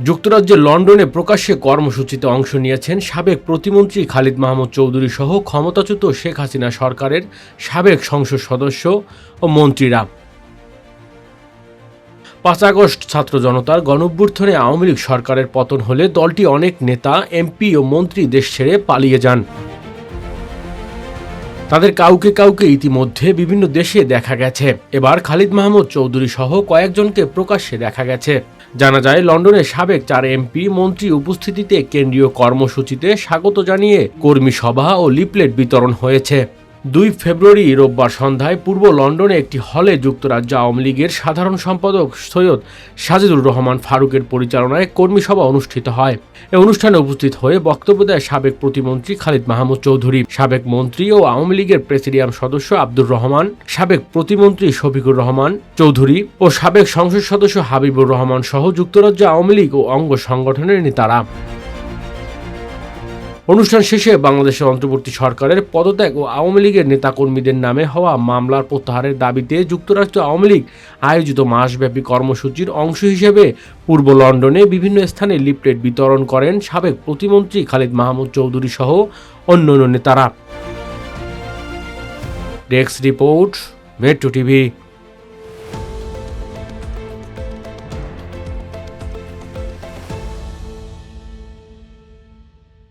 যুক্তরাজ্যের লন্ডনে প্রকাশ্যে কর্মসূচিতে অংশ নিয়েছেন সাবেক প্রতিমন্ত্রী খালিদ মাহমুদ চৌধুরী সহ ক্ষমতাচ্যুত শেখ হাসিনা সরকারের সাবেক সংসদ সদস্য ও মন্ত্রীরা। পাঁচ আগস্ট ছাত্র জনতার গণঅভ্যুত্থানে আওয়ামী লীগ সরকারের পতন হলে দলটি অনেক নেতা, এমপি ও মন্ত্রী দেশ ছেড়ে পালিয়ে যান। তাদের কাউকে কাউকে ইতিমধ্যে বিভিন্ন দেশে দেখা গেছে। এবার খালিদ মাহমুদ চৌধুরী সহ কয়েকজনকে প্রকাশ্যে দেখা গেছে। জানা যায় লন্ডনের সাবেক চার এমপি, মন্ত্রী উপস্থিতিতে কেন্দ্রীয় কর্মসূচিতে স্বাগত জানিয়ে কর্মী সভা ও লিপলেট বিতরণ হয়েছে। দুই ফেব্রুয়ারি রোববার সন্ধ্যায় পূর্ব লন্ডনে একটি হলে যুক্তরাজ্য আওয়ামী লীগের সাধারণ সম্পাদক সৈয়দ সাজিদুর রহমান ফারুকের পরিচালনায় কর্মী সভা অনুষ্ঠিত হয়। এ অনুষ্ঠানে উপস্থিত হয়ে বক্তব্য দেয় সাবেক প্রতিমন্ত্রী খালিদ মাহমুদ চৌধুরী, সাবেক মন্ত্রী ও আওয়ামী লীগের প্রেসিডিয়াম সদস্য আব্দুর রহমান, সাবেক প্রতিমন্ত্রী শফিকুর রহমান চৌধুরী ও সাবেক সংসদ সদস্য হাবিবুর রহমান সহ যুক্তরাজ্য আওয়ামী লীগ ও অঙ্গ সংগঠনের নেতারা। অনুষ্ঠান শেষে বাংলাদেশের অন্তর্বর্তী সরকারের পদত্যাগ ও আওয়ামী লীগের নেতাকর্মীদের নামে হওয়া মামলার প্রত্যাহারের দাবিতে যুক্তরাষ্ট্র আওয়ামী লীগ আয়োজিত মাসব্যাপী কর্মসূচির অংশ হিসেবে পূর্ব লন্ডনে বিভিন্ন স্থানে লিফলেট বিতরণ করেন সাবেক প্রতিমন্ত্রী খালিদ মাহমুদ চৌধুরী সহ অন্যান্য নেতারা। Desk report, metro TV.